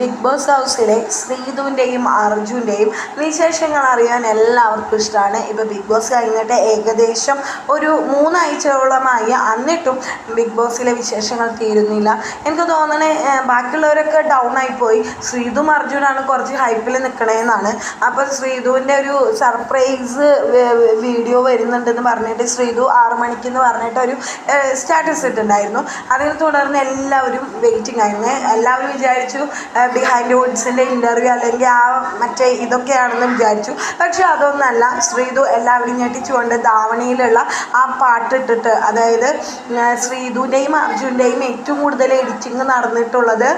Big boss ഹൗസിലെ ശ്രീധുവിന്റെയും അർജുന്റെയും വിശേഷങ്ങൾ അറിയാൻ എല്ലാവർക്കും ഇഷ്ടമാണ്. ഇപ്പോൾ ബിഗ് ബോസ് കഴിഞ്ഞിട്ട് ഏകദേശം ഒരു മൂന്നാഴ്ചയോളമായി എന്നിട്ടും ബിഗ് ബോസിലെ വിശേഷങ്ങൾ തീരുന്നില്ല. എനിക്ക് തോന്നണേ ബാക്കിയുള്ളവരൊക്കെ ഡൗൺ ആയിപ്പോയി ശ്രീധും അർജുനാണ് കുറച്ച് ഹൈപ്പിൽ നിൽക്കണേന്നാണ് അപ്പോൾ ശ്രീധുവിന്റെ ഒരു സർപ്രൈസ് വീഡിയോ വരുന്നുണ്ടെന്ന് പറഞ്ഞിട്ട് ശ്രീധു ആറു മണിക്കെന്ന് പറഞ്ഞിട്ട് ഒരു സ്റ്റാറ്റസ് ഇട്ടിട്ടുണ്ടായിരുന്നു. അതിനെ തുടർന്ന് എല്ലാവരും വെയിറ്റിംഗ് ആയിരുന്നു. എല്ലാവരും വിചാരിച്ചു ബിഹൈൻഡ് വുഡ്സിന്റെ ഇന്റർവ്യൂ അല്ലെങ്കിൽ ആ മറ്റേ ഇതൊക്കെയാണെന്ന് വിചാരിച്ചു. പക്ഷെ അതൊന്നല്ല. ശ്രീതു എല്ലാവരും ഞെട്ടിച്ചുകൊണ്ട് ധാവണിയിലുള്ള ആ പാട്ടിട്ടിട്ട് അതായത് ശ്രീതുവിന്റെയും അർജുന്റെയും ഏറ്റവും കൂടുതൽ എഡിറ്റിങ് നടന്നിട്ടുള്ളത്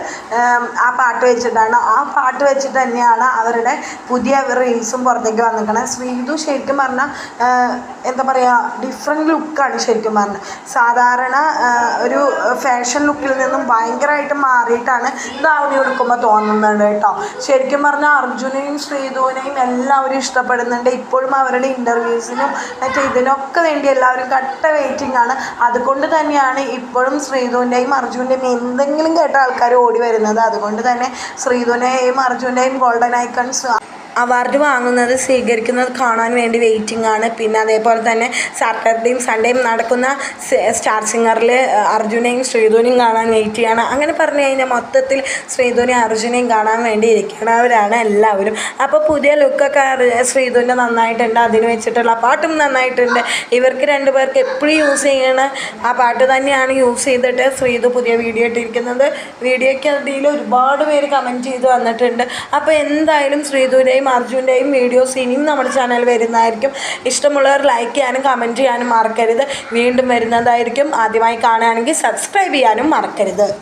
ആ പാട്ട് വെച്ചിട്ടാണ്. ആ പാട്ട് വെച്ചിട്ട് തന്നെയാണ് അവരുടെ പുതിയ റീൽസും പുറത്തേക്ക് വന്നിരിക്കുന്നത്. ശ്രീതു ശരിക്കും പറഞ്ഞാൽ എന്താ പറയുക ഡിഫറെന്റ് ലുക്കാണ് ശരിക്കും പറഞ്ഞാൽ. സാധാരണ ഒരു ഫാഷൻ ലുക്കിൽ നിന്നും ഭയങ്കരമായിട്ട് മാറിയിട്ടാണ് ധാവണി എടുക്കുമ്പോൾ തോന്നുന്നുണ്ട് കേട്ടോ. ശരിക്കും പറഞ്ഞാൽ അർജുനെയും ശ്രീധുവിനെയും എല്ലാവരും ഇഷ്ടപ്പെടുന്നുണ്ട്. ഇപ്പോഴും അവരുടെ ഇന്റർവ്യൂസിനും മറ്റേ ഇതിനൊക്കെ വേണ്ടി എല്ലാവരും കട്ട വെയിറ്റിംഗ് ആണ്. അതുകൊണ്ട് തന്നെയാണ് ഇപ്പോഴും ശ്രീധുവിന്റെയും അർജുന്റെയും എന്തെങ്കിലും കേട്ട ആൾക്കാർ ഓടി വരുന്നത്. അതുകൊണ്ട് തന്നെ ശ്രീധുവിനെയും അർജുന്റെയും ഗോൾഡൻ ഐക്കൺസ് അവാർഡ് വാങ്ങുന്നത് സ്വീകരിക്കുന്നത് കാണാൻ വേണ്ടി വെയിറ്റിംഗ് ആണ്. പിന്നെ അതേപോലെ തന്നെ സാറ്റർഡേയും സൺഡേയും നടക്കുന്ന സ്റ്റാർ സിംഗറിൽ അർജുനെയും ശ്രീധോനിയും കാണാൻ വെയിറ്റ് ചെയ്യാണ്. അങ്ങനെ പറഞ്ഞു കഴിഞ്ഞാൽ മൊത്തത്തിൽ ശ്രീധോനി അർജുനെയും കാണാൻ വേണ്ടി ഇരിക്കുന്നവരാണ് എല്ലാവരും. അപ്പോൾ പുതിയ ലുക്കൊക്കെ ശ്രീധുവിന്റെ നന്നായിട്ടുണ്ട് അതിന് വെച്ചിട്ടുള്ള പാട്ടും നന്നായിട്ടുണ്ട്. ഇവർക്ക് രണ്ടുപേർക്ക് എപ്പോഴും യൂസ് ചെയ്യണ ആ പാട്ട് തന്നെയാണ് യൂസ് ചെയ്തിട്ട് ശ്രീധു പുതിയ വീഡിയോ ഇട്ടിരിക്കുന്നത്. വീഡിയോയ്ക്ക് അടിയിൽ ഒരുപാട് പേര് കമന്റ് ചെയ്ത് വന്നിട്ടുണ്ട്. അപ്പോൾ എന്തായാലും ശ്രീധുവിന്റെയും അർജുന്റെയും വീഡിയോസ് ഇനിയും നമ്മുടെ ചാനൽ വരുന്നതായിരിക്കും. ഇഷ്ടമുള്ളവർ ലൈക്ക് ചെയ്യാനും കമന്റ് ചെയ്യാനും മറക്കരുത്. വീണ്ടും വരുന്നതായിരിക്കും. ആദ്യമായി കാണുകയാണെങ്കിൽ സബ്സ്ക്രൈബ് ചെയ്യാനും മറക്കരുത്.